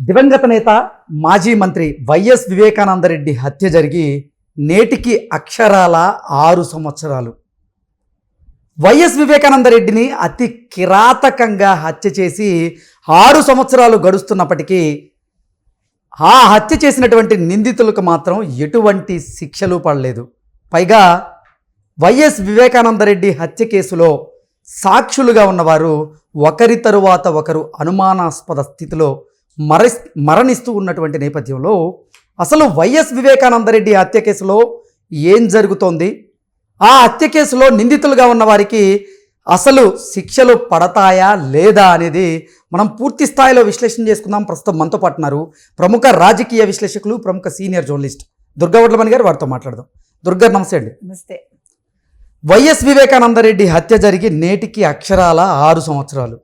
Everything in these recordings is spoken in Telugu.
దివంగత నేత మాజీ మంత్రి వైఎస్ వివేకానందరెడ్డి హత్య జరిగి నేటికి అక్షరాల ఆరు సంవత్సరాలు. వైఎస్ వివేకానందరెడ్డిని అతి కిరాతకంగా హత్య చేసి ఆరు సంవత్సరాలు గడుస్తున్నప్పటికీ ఆ హత్య చేసినటువంటి నిందితులకు మాత్రం ఎటువంటి శిక్షలు పడలేదు. పైగా వైఎస్ వివేకానందరెడ్డి హత్య కేసులో సాక్షులుగా ఉన్నవారు ఒకరి తరువాత ఒకరు అనుమానాస్పద స్థితిలో మర మరణిస్తూ ఉన్నటువంటి నేపథ్యంలో అసలు వైఎస్ వివేకానందరెడ్డి హత్య కేసులో ఏం జరుగుతోంది? ఆ హత్య కేసులో నిందితులుగా ఉన్న వారికి అసలు శిక్షలు పడతాయా లేదా అనేది మనం పూర్తి స్థాయిలో విశ్లేషణ చేసుకుందాం. ప్రస్తుతం మనతో పాటు ఉన్నారు ప్రముఖ రాజకీయ విశ్లేషకులు ప్రముఖ సీనియర్ జర్నలిస్ట్ దుర్గా వడ్లమణి గారు వారితో మాట్లాడదాం. దుర్గా నమస్తే అండి. నమస్తే. వైఎస్ వివేకానందరెడ్డి హత్య జరిగి నేటికి అక్షరాల ఆరు సంవత్సరాలు.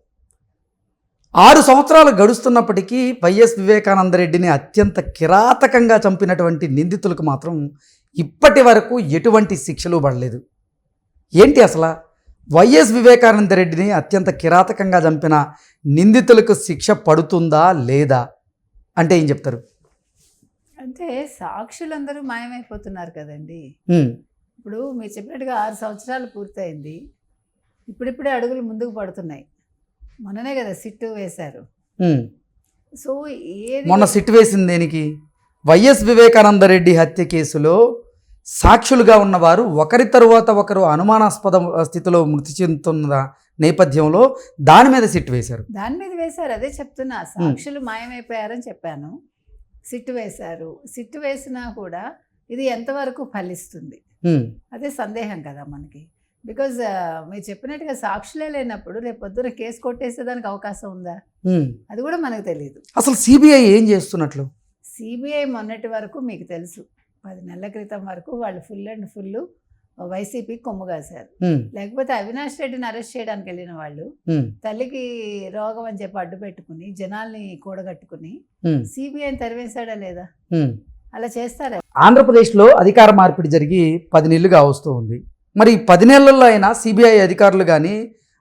ఆరు సంవత్సరాలు గడుస్తున్నప్పటికీ వైఎస్ వివేకానందరెడ్డిని అత్యంత కిరాతకంగా చంపినటువంటి నిందితులకు మాత్రం ఇప్పటి వరకు ఎటువంటి శిక్షలు పడలేదు. ఏంటి అసలు? వైఎస్ వివేకానందరెడ్డిని అత్యంత కిరాతకంగా చంపిన నిందితులకు శిక్ష పడుతుందా లేదా? అంటే ఏం చెప్తారు? అంటే సాక్షులందరూ మాయమైపోతున్నారు కదండి. ఇప్పుడు మీరు చెప్పినట్టుగా ఆరు సంవత్సరాలు పూర్తయింది. ఇప్పుడిప్పుడే అడుగులు ముందుకు పడుతున్నాయి. మొన్ననే కదా సిట్టు వేశారు. సో ఏది మొన్న సిట్ వేసింది దేనికి? వైఎస్ వివేకానందరెడ్డి హత్య కేసులో సాక్షులుగా ఉన్నవారు ఒకరి తరువాత ఒకరు అనుమానాస్పద స్థితిలో మృతి చెందుతున్న నేపథ్యంలో దాని మీద సిట్ వేశారు. దాని మీద వేశారు. అదే చెప్తున్నా. సాక్షులు మాయమైపోయారని చెప్పాను. సిట్టు వేశారు. సిట్టు వేసినా కూడా ఇది ఎంతవరకు ఫలిస్తుంది? అదే సందేహం కదా మనకి. బికాజ్ మీరు చెప్పినట్టుగా సాక్షులే లేనప్పుడు రేపు పొద్దున కేసు కొట్టేసేదానికి అవకాశం ఉందా. అది కూడా మనకు తెలియదు అసలు సిబిఐ ఏం చేస్తున్నట్లు? సిబిఐ మొన్నటి వరకు మీకు తెలుసు పది నెలల క్రితం వరకు వాళ్ళు ఫుల్ అండ్ ఫుల్ వైసీపీ కొమ్ము కాశారు. ఉమ్, లేకపోతే అవినాష్ రెడ్డిని అరెస్ట్ చేయడానికి వెళ్ళిన వాళ్ళు తల్లికి రోగం అని చెప్పి అడ్డు పెట్టుకుని జనాల్ని కూడగట్టుకుని సిబిఐని తరివేశాడా లేదా. అలా చేస్తారా? ఆంధ్రప్రదేశ్లో అధికార మార్పిడి జరిగి పది నెలలుగా వస్తూ ఉంది. మరి పది నెలల్లో అయినా సిబిఐ అధికారులు కానీ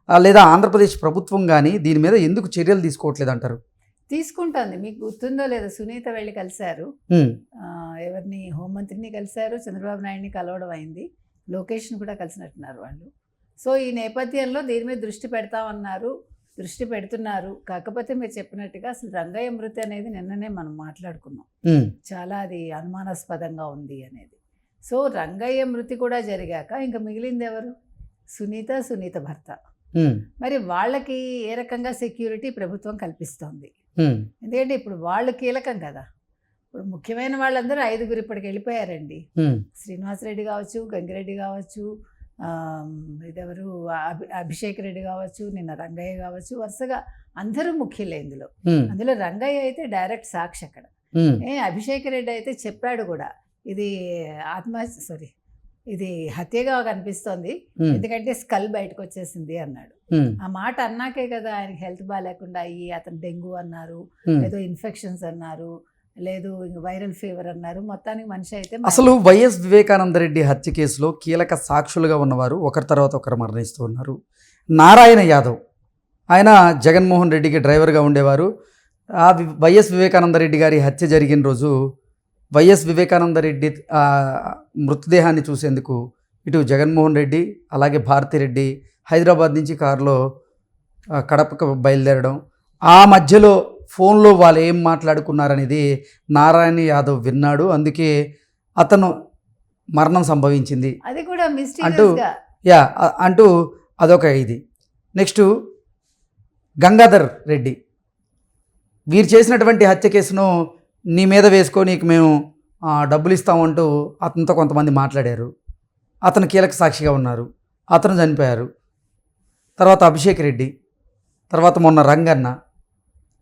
లేదా ఆంధ్రప్రదేశ్ ప్రభుత్వం కానీ దీని మీద ఎందుకు చర్యలు తీసుకోవట్లేదు అంటారు? తీసుకుంటుంది. మీకు గుర్తుందో లేదో సునీత వెళ్ళి కలిశారు. ఎవరిని? హోంమంత్రిని కలిశారు. చంద్రబాబు నాయుడిని కలవడం అయింది. లోకేష్ని కూడా కలిసినట్టున్నారు వాళ్ళు. సో ఈ నేపథ్యంలో దీని మీద దృష్టి పెడతామన్నారు. దృష్టి పెడుతున్నారు. కాకపోతే మీరు చెప్పినట్టుగా అసలు రంగయ్య మృతి అనేది నిన్ననే మనం మాట్లాడుకున్నాం. చాలా అది అనుమానాస్పదంగా ఉంది అనేది. సో రంగయ్య మృతి కూడా జరిగాక ఇంకా మిగిలింది ఎవరు? సునీత సునీత భర్త. మరి వాళ్ళకి ఏ రకంగా సెక్యూరిటీ ప్రభుత్వం కల్పిస్తోంది? ఎందుకంటే ఇప్పుడు వాళ్ళు కీలకం కదా. ఇప్పుడు ముఖ్యమైన వాళ్ళందరూ ఐదుగురు ఇప్పటికి వెళ్ళిపోయారండి. శ్రీనివాసరెడ్డి కావచ్చు గంగిరెడ్డి కావచ్చు ఇదెవరు? అభి అభిషేక్ రెడ్డి కావచ్చు నిన్న రంగయ్య కావచ్చు వరుసగా అందరూ ముఖ్యులే ఇందులో. అందులో రంగయ్య అయితే డైరెక్ట్ సాక్షి అక్కడ. ఏ అభిషేక్ రెడ్డి అయితే చెప్పాడు కూడా ఇది ఆత్మహత్య సారీ ఇది హత్యగా కనిపిస్తోంది. ఎందుకంటే స్కల్ బయటకు వచ్చేసింది అన్నాడు ఆ మాట అన్నాకే కదా ఆయనకి హెల్త్ బాగాలేకుండా అయ్యి అతను డెంగ్యూ అన్నారు. ఏదో ఇన్ఫెక్షన్స్ అన్నారు లేదు వైరల్ ఫీవర్ అన్నారు. మొత్తానికి మనిషి అయితే అసలు వైఎస్ వివేకానందరెడ్డి హత్య కేసులో కీలక సాక్షులుగా ఉన్నవారు ఒకరి తర్వాత ఒకరు మరణిస్తూ ఉన్నారు. నారాయణ యాదవ్ ఆయన జగన్మోహన్ రెడ్డికి డ్రైవర్గా ఉండేవారు. ఆ వైఎస్ వివేకానందరెడ్డి గారి హత్య జరిగిన రోజు వైఎస్ వివేకానందరెడ్డి ఆ, మృతదేహాన్ని చూసేందుకు ఇటు జగన్మోహన్ రెడ్డి అలాగే భారతిరెడ్డి హైదరాబాద్ నుంచి కారులో కడపకు బయలుదేరడం ఆ మధ్యలో ఫోన్లో వాళ్ళు ఏం మాట్లాడుకున్నారనేది నారాయణ యాదవ్ విన్నాడు. అందుకే అతను మరణం సంభవించింది. అది కూడా అంటూ యా అంటూ అదొక ఇది. నెక్స్ట్ గంగాధర్ రెడ్డి. వీరు చేసినటువంటి హత్య కేసును నీ మీద వేసుకో నీకు మేము డబ్బులు ఇస్తామంటూ అతనితో కొంతమంది మాట్లాడారు. అతను కీలక సాక్షిగా ఉన్నారు. అతను చనిపోయారు. తర్వాత అభిషేక్ రెడ్డి తర్వాత మొన్న రంగన్న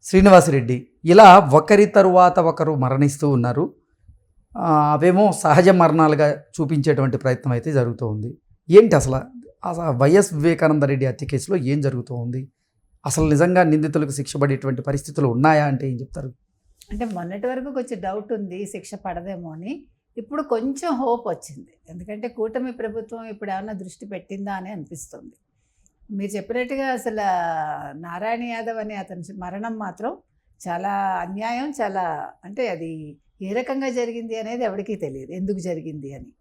శ్రీనివాసరెడ్డి ఇలా ఒకరి తరువాత ఒకరు మరణిస్తూ ఉన్నారు. అవేమో సహజ మరణాలుగా చూపించేటువంటి ప్రయత్నం అయితే జరుగుతూ ఉంది. ఏంటి అసలు? అసలు వైఎస్ వివేకానంద రెడ్డి హత్య కేసులో ఏం జరుగుతూ ఉంది? అసలు నిజంగా నిందితులకు శిక్ష పడేటువంటి పరిస్థితులు ఉన్నాయా అంటే ఏం చెప్తారు? అంటే మొన్నటి వరకు కొంచెం డౌట్ ఉంది శిక్ష పడదేమో అని. ఇప్పుడు కొంచెం హోప్ వచ్చింది. ఎందుకంటే కూటమి ప్రభుత్వం ఇప్పుడు ఏమైనా దృష్టి పెట్టిందా అని అనిపిస్తుంది. మీరు చెప్పినట్టుగా అసలు నారాయణ యాదవ్ అనే అతని మరణం మాత్రం చాలా అన్యాయం చాలా అంటే అది ఏ రకంగా జరిగింది అనేది ఎవరికీ తెలియదు. ఎందుకు జరిగింది అని.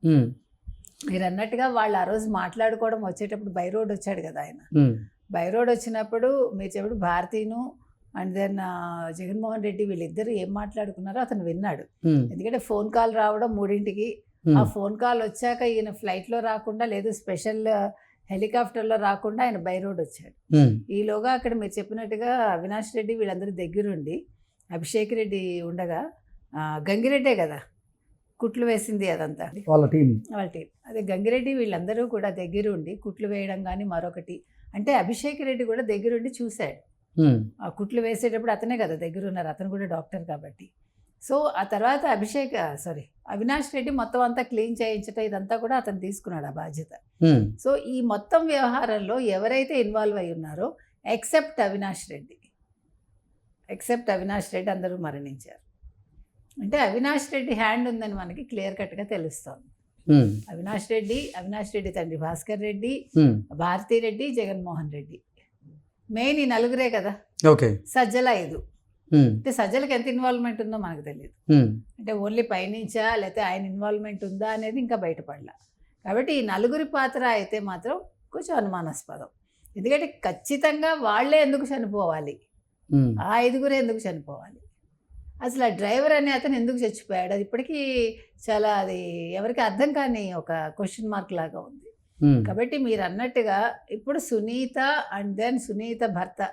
మీరు అన్నట్టుగా వాళ్ళు ఆ రోజు మాట్లాడుకోవడం వచ్చేటప్పుడు బై రోడ్ వచ్చాడు కదా ఆయన. బై రోడ్ వచ్చినప్పుడు మీరు చెప్పడు భారతీను అండ్ దెన్ జగన్మోహన్ రెడ్డి వీళ్ళిద్దరు ఏం మాట్లాడుకున్నారో అతను విన్నాడు. ఎందుకంటే ఫోన్ కాల్ రావడం మూడింటికి. ఆ ఫోన్ కాల్ వచ్చాక ఈయన ఫ్లైట్లో రాకుండా లేదు స్పెషల్ హెలికాప్టర్లో రాకుండా ఆయన బై రోడ్ వచ్చాడు. ఈలోగా అక్కడ మీరు చెప్పినట్టుగా అవినాష్ రెడ్డి వీళ్ళందరి దగ్గరుండి అభిషేక్ రెడ్డి ఉండగా గంగిరెడ్డే కదా కుట్లు వేసింది అదంతా. వాళ్ళ టీం. వాళ్ళ టీం. అదే గంగిరెడ్డి వీళ్ళందరూ కూడా దగ్గరుండి కుట్లు వేయడం కానీ మరొకటి. అంటే అభిషేక్ రెడ్డి కూడా దగ్గరుండి చూశాడు. ఆ కుట్లు వేసేటప్పుడు అతనే కదా దగ్గర ఉన్నారు. అతను కూడా డాక్టర్ కాబట్టి. సో ఆ తర్వాత అభిషేక్ సారీ అవినాష్ రెడ్డి మొత్తం అంతా క్లీన్ చేయించటం ఇదంతా కూడా అతను తీసుకున్నాడు ఆ బాధ్యత. సో ఈ మొత్తం వ్యవహారంలో ఎవరైతే ఇన్వాల్వ్ అయి ఉన్నారో ఎక్సెప్ట్ అవినాష్ రెడ్డి. ఎక్సెప్ట్ అవినాష్ రెడ్డి అందరూ మరణించారు. అంటే అవినాష్ రెడ్డి హ్యాండ్ ఉందని మనకి క్లియర్ కట్గా తెలుస్తోంది. అవినాష్ రెడ్డి అవినాష్ రెడ్డి తండ్రి భాస్కర్ రెడ్డి భారతీ రెడ్డి జగన్మోహన్ రెడ్డి. మెయిన్ ఈ నలుగురే కదా. ఓకే. సజ్జల ఐదు. అంటే సజ్జలకి ఎంత ఇన్వాల్వ్మెంట్ ఉందో మనకు తెలియదు. అంటే ఓన్లీ పైనుంచా లేకపోతే ఆయన ఇన్వాల్వ్మెంట్ ఉందా అనేది ఇంకా బయటపడలా. కాబట్టి ఈ నలుగురి పాత్ర అయితే మాత్రం కొంచెం అనుమానాస్పదం. ఎందుకంటే ఖచ్చితంగా వాళ్ళే ఎందుకు చనిపోవాలి? ఆ ఐదుగురే ఎందుకు చనిపోవాలి? అసలు ఆ డ్రైవర్ అనే అతను ఎందుకు చచ్చిపోయాడు? అది ఇప్పటికీ చాలా అది ఎవరికి అర్థం కాని ఒక క్వశ్చన్ మార్క్ లాగా ఉంది. కాబట్టి మీరు అన్నట్టుగా ఇప్పుడు సునీత అండ్ దెన్ సునీత భర్త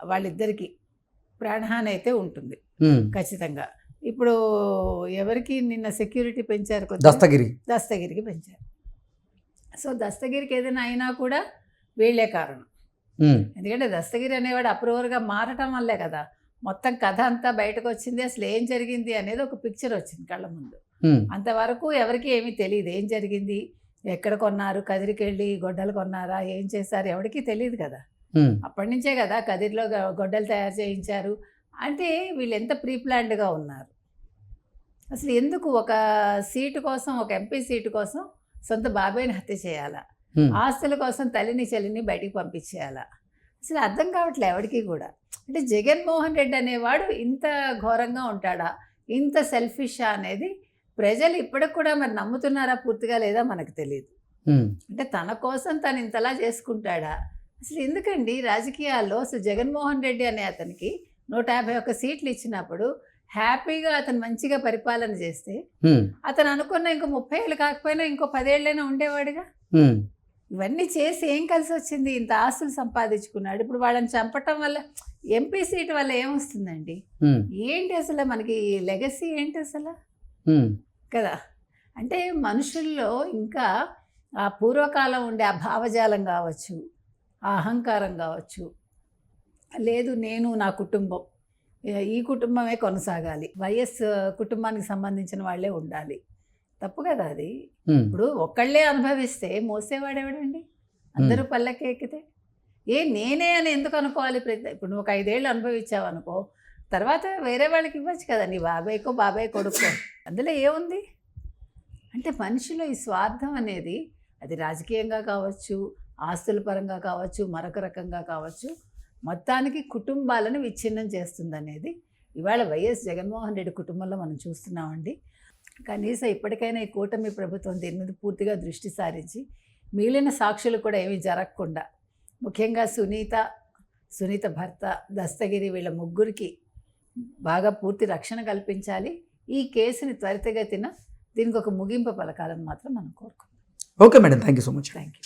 వాళ్ళిద్దరికి ప్రాణహాని అయితే ఉంటుంది ఖచ్చితంగా. ఇప్పుడు ఎవరికి నిన్న సెక్యూరిటీ పెంచారు? దస్తగిరి. దస్తగిరికి పెంచారు. సో దస్తగిరికి ఏదైనా అయినా కూడా వీళ్ళే కారణం. ఎందుకంటే దస్తగిరి అనేవాడు అప్రూవర్గా మారటం వల్లే కదా. మొత్తం కథ అంతా బయటకు వచ్చింది. అసలు ఏం జరిగింది అనేది ఒక పిక్చర్ వచ్చింది కళ్ళ ముందు. అంతవరకు ఎవరికి ఏమీ తెలియదు ఏం జరిగింది? ఎక్కడ కొన్నారు? కదిరికి వెళ్ళి గొడ్డలు కొన్నారా? ఏం చేశారు? ఎవరికి తెలియదు కదా. అప్పటి నుంచే కదా కదిరిలో గొడ్డలు తయారు చేయించారు. అంటే వీళ్ళు ఎంత ప్రీ ప్లాన్డ్గా ఉన్నారు? అసలు ఎందుకు ఒక సీటు కోసం ఒక ఎంపీ సీటు కోసం సొంత బాబాయ్ని హత్య చేయాలా? ఆస్తుల కోసం తల్లిని చెల్లిని బయటికి పంపించేయాలా? అసలు అర్థం కావట్లే ఎవరికి కూడా. అంటే జగన్మోహన్ రెడ్డి అనేవాడు ఇంత ఘోరంగా ఉంటాడా? ఇంత సెల్ఫిషా అనేది ప్రజలు ఇప్పటికి కూడా మరి నమ్ముతున్నారా పూర్తిగా లేదా మనకు తెలియదు అంటే తన కోసం తను ఇంతలా చేసుకుంటాడా? అసలు ఎందుకండి? రాజకీయాల్లో అసలు జగన్మోహన్ రెడ్డి అనే అతనికి నూట యాభై ఒక్క సీట్లు ఇచ్చినప్పుడు హ్యాపీగా అతను మంచిగా పరిపాలన చేస్తే అతను అనుకున్న ఇంకో ముప్పై ఏళ్ళు కాకపోయినా ఇంకో పదేళ్ళైనా ఉండేవాడుగా? ఇవన్నీ చేసి ఏం కలిసి వచ్చింది? ఇంత ఆస్తులు సంపాదించుకున్నాడు. ఇప్పుడు వాళ్ళని చంపటం వల్ల ఎంపీ సీట్ వల్ల ఏమొస్తుందండి ఏంటి అసలు మనకి లెగసీ ఏంటి అసలు? కదా? అంటే మనుషుల్లో ఇంకా ఆ పూర్వకాలం ఉండే ఆ భావజాలం కావచ్చు ఆ అహంకారం కావచ్చు లేదు నేను నా కుటుంబం ఈ కుటుంబమే కొనసాగాలి వైఎస్ కుటుంబానికి సంబంధించిన వాళ్ళే ఉండాలి. తప్పు కదా అది? ఇప్పుడు ఒక్కళ్ళే అనుభవిస్తే మోసేవాడెవడండి? అందరూ పల్లకి ఎక్కితే ఏ నేనే అని ఎందుకు అనుకోవాలి ప్రతి ఇప్పుడు నువ్వు ఒక ఐదేళ్ళు అనుభవించావు అనుకో తర్వాత వేరే వాళ్ళకి ఇవ్వచ్చు కదా నీ బాబాయ్కో బాబాయ్ కొడుకో అందులో ఏముంది? అంటే మనిషిలో ఈ స్వార్థం అనేది అది రాజకీయంగా కావచ్చు ఆస్తుల పరంగా కావచ్చు మరొక రకంగా కావచ్చు మొత్తానికి కుటుంబాలను విచ్ఛిన్నం చేస్తుంది అనేది ఇవాళ వైఎస్ జగన్మోహన్ రెడ్డి కుటుంబంలో మనం చూస్తున్నామండి. కనీసం ఇప్పటికైనా ఈ కూటమి ప్రభుత్వం దీని మీద పూర్తిగా దృష్టి సారించి మిగిలిన సాక్షులు కూడా ఏమీ జరగకుండా ముఖ్యంగా సునీత సునీత భర్త దస్తగిరి వీళ్ళ ముగ్గురికి బాగా పూర్తి రక్షణ కల్పించాలి. ఈ కేసుని త్వరితగతిన దీనికి ఒక ముగింపు పలకాలని మాత్రం మనం కోరుకుంటాం okay madam. Thank you so much. Thank you